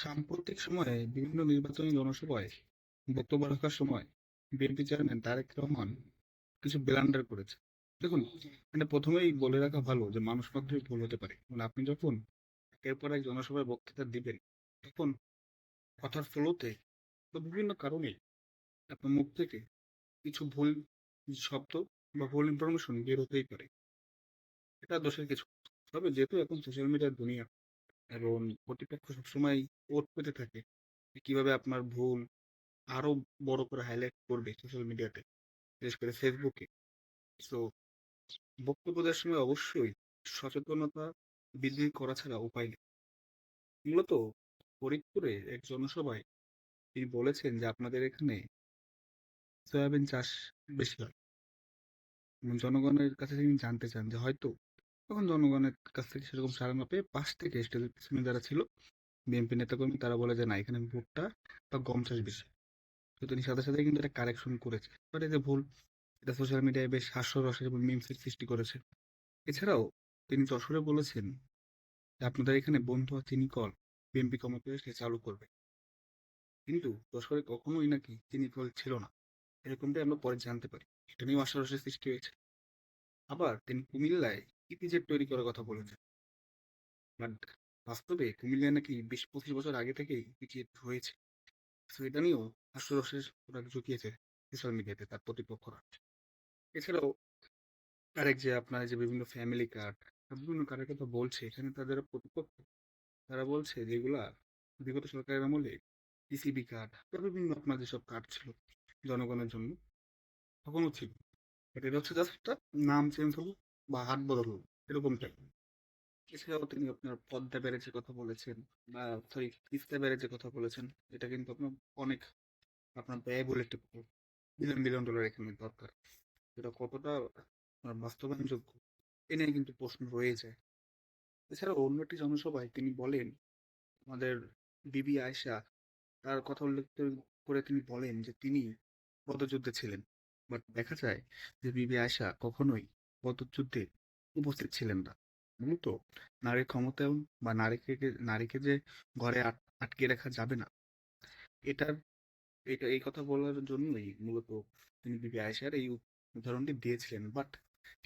সাম্প্রতিক সময়ে বিভিন্ন নির্বাচনী জনসভায় বক্তব্য রাখার সময় বিএনপি চেয়ারম্যান তারেক রহমান কিছু ব্লান্ডার করেছে। দেখুন মানে প্রথমেই বলে রাখা ভালো যে মানুষ মাত্রই ভুল হতে পারে। মানে আপনি যখন একের পর এক জনসভায় বক্তৃতা দিবেন, তখন কথার ফ্লোতে বা বিভিন্ন কারণে আপনার মুখ থেকে কিছু ভুল শব্দ বা ভুল ইনফরমেশন বের হতেই পারে। এটা দোষের কিছু। তবে যেহেতু এখন সোশ্যাল মিডিয়ার দুনিয়া এবং কর্তৃপক্ষ সবসময় ওত পেতে থাকে কীভাবে আপনার ভুল আরও বড় করে হাইলাইট করবে সোশ্যাল মিডিয়াতে বিশেষ করে ফেসবুকে সো বক্তব্য দেওয়ার সময় অবশ্যই সচেতনতা বৃদ্ধি করা ছাড়া উপায় নেই। মূলত ফরিদপুরে এক জনসভায় তিনি বলেছেন যে আপনাদের এখানে সয়াবিন চাষ বেশি হয়। জনগণের কাছে তিনি জানতে চান যে হয়তো তখন জনগণের কাছ থেকে সেরকম সাড়া না পেয়ে পাশ থেকে স্টেজের পিছনে যারা ছিল, বিএনপি নেতাকর্মী, তারা বলে যে, না, এখানে ভুট্টা বা গম চাষ বেশি। তো তিনি সাথে সাথে কিন্তু এটা কারেকশন করেছে। বাট এই যে ভুল, এটা সোশ্যাল মিডিয়ায় বেশ হাস্যরসের এবং মিমসের সৃষ্টি করেছে। এছাড়াও তিনি যশোরে বলেছেন যে, আপনাদের এখানে বন্ধু চিনি কল বিএনপি ক্ষমতা এসে চালু করবে। কিন্তু যশোরে কখনোই নাকি চিনি কল ছিল না। এরকমটাই আমরা পরে জানতে পারি। এটা নিয়েও হাস্যরসের সৃষ্টি হয়েছে। আবার তিনি কুমিল্লায় ইপিজেড তৈরি করার কথা বলেছে বাট বাস্তবে কুমিল্লায় নাকি বিশ পঁচিশ বছর আগে থেকেই ইপিজেড হয়েছে। তো এটা নিয়েও হাস্যরসের ওরা ঝুঁকিয়েছে সোশ্যাল মিডিয়াতে তার প্রতিপক্ষরা। এছাড়াও আরেক যে আপনার যে বিভিন্ন ফ্যামিলি কার্ড, বিভিন্ন কার্ডের কথা বলছে, এখানে তাদের প্রতিপক্ষ তারা বলছে যেগুলা বিগত সরকারের আমলে পিসিবি কার্ড বা বিভিন্ন আপনার যেসব কার্ড ছিল জনগণের জন্য তখনও ছিল। এটা হচ্ছে জাস্ট একটা নাম চেঞ্জ হলো। বা হাত বদল হলো এরকম টাইপ এছাড়াও তিনি আপনার পদ্মা ব্যারেজের কথা বলেছেন বা সরি, তিস্তা ব্যারেজের কথা বলেছেন। এটা কিন্তু আপনার অনেক আপনার ব্যয়বহুল একটা বিলিয়ন বিলিয়ন ডলার এখানে দরকার। এটা কতটা আপনার বাস্তবায়নযোগ্য এ নিয়ে কিন্তু প্রশ্ন রয়ে যায় এছাড়া অন্য একটি জনসভায় তিনি বলেন, আমাদের বিবি আয়সা তার কথা উল্লেখ করে তিনি বলেন যে তিনি পদযুদ্ধে ছিলেন। বাট দেখা যায় যে বিবি আয়সা কখনোই পদযুদ্ধে উপস্থিত ছিলেন না। মূলত নারীর ক্ষমতায়ন বা নারীকে নারীকে যে ঘরে আটকে রাখা যাবে না, এটার, এটা, এই কথা বলার জন্যই মূলত তিনি বিবি আয়েশার এই উদাহরণটি দিয়েছিলেন। বাট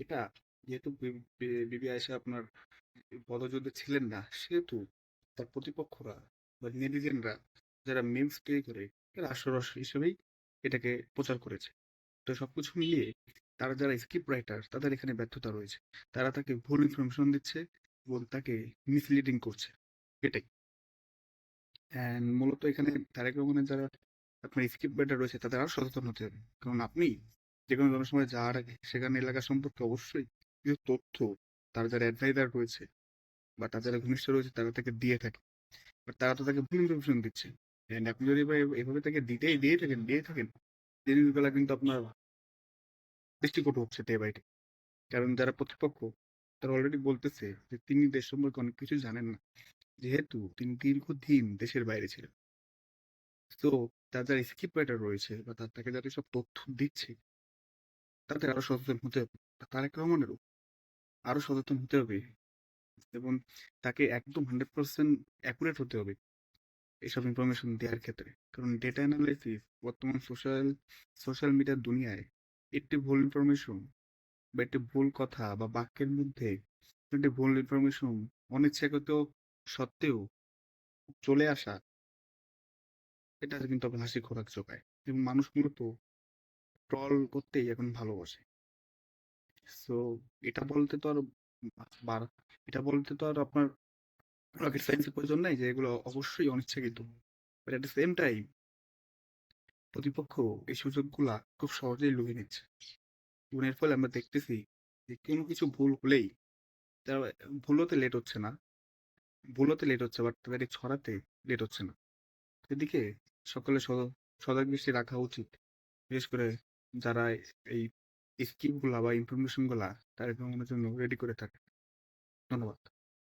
এটা যেহেতু বিবি আয়েশা আপনার পদযুদ্ধে ছিলেন না, সেহেতু তার প্রতিপক্ষরা বা নেটিজেনরা যারা মিমস তৈরি করে এরা হাস্যরস হিসেবেই এটাকে প্রচার করেছে। তো সবকিছু মিলিয়ে তারা যারা স্ক্রিপ্ট রাইটার তাদের এখানে ব্যর্থতা রয়েছে। তারা তাকে ভুল ইনফরমেশন দিচ্ছে এবং তাকে মিসলিডিং করছে। এটাই। অ্যান্ড মূলত এখানে তারেক রহমানের যারা আপনার স্ক্রিপ্ট রাইটার রয়েছে তাদের আরও সচেতন হতে হবে। কারণ আপনি যে কোনো জনসময় যাওয়ার আগে সেখানে এলাকা সম্পর্কে অবশ্যই কিছু তথ্য তার যারা অ্যাডভাইজার রয়েছে বা তার যারা ঘনিষ্ঠ রয়েছে তারা তাকে দিয়ে থাকে। বাট তারা তো তাকে ভুল ইনফরমেশন দিচ্ছে। And আপনি যদি এভাবে তাকে দিতেই দিয়ে থাকেন দিয়ে থাকেন জিনিসগুলো কিন্তু আপনার দৃষ্টিকটু হচ্ছে ডে বাই ডে কারণ যারা প্রতিপক্ষ, তারা অলরেডি বলতেছে যে, তিনি দেশ সম্পর্কে অনেক কিছু জানেন না। যেহেতু তিনি দীর্ঘদিন দেশের বাইরে ছিলেন। তো তার যারা স্কিপ রাইটার রয়েছে বা তার, তাকে যারা সব তথ্য দিচ্ছে, তাদের আরও সচেতন হতে হবে। তারেক রহমানেরও আরও সচেতন হতে হবে। এবং তাকে একদম হান্ড্রেড পার্সেন্ট অ্যাকুরেট হতে হবে এসব ইনফরমেশন দেওয়ার ক্ষেত্রে। কারণ ডেটা অ্যানালাইসিস বর্তমান সোশ্যাল সোশ্যাল মিডিয়ার দুনিয়ায় একটি ভুল ইনফরমেশন বা একটি ভুল কথা বা বাক্যের মধ্যে একটি ভুল ইনফরমেশন অনিচ্ছাকৃত সত্ত্বেও চলে আসা, এটা কিন্তু আপনার হাসি খোরাক জোগায় এবং মানুষ মূলত ট্রল করতেই এখন ভালোবাসে। সো এটা বলতে তো আর এটা বলতে তো আর আপনার রকেট সায়েন্সের প্রয়োজন নাই যে এগুলো অবশ্যই অনিচ্ছাকৃত। But at the same time প্রতিপক্ষ এই সুযোগগুলা খুব সহজেই লুকিয়ে নিচ্ছে। এবং এর ফলে আমরা দেখতেছি যে কোনো কিছু ভুল হলেই তারা ভুল হতে লেট হচ্ছে না, ভুল হতে লেট হচ্ছে বাট তাদের ছড়াতে লেট হচ্ছে না। এদিকে সকলে সজাগ দৃষ্টি রাখা উচিত। বিশেষ করে যারা এই স্কিমগুলা বা ইনফরমেশনগুলা তার জন্য রেডি করে থাকে। ধন্যবাদ।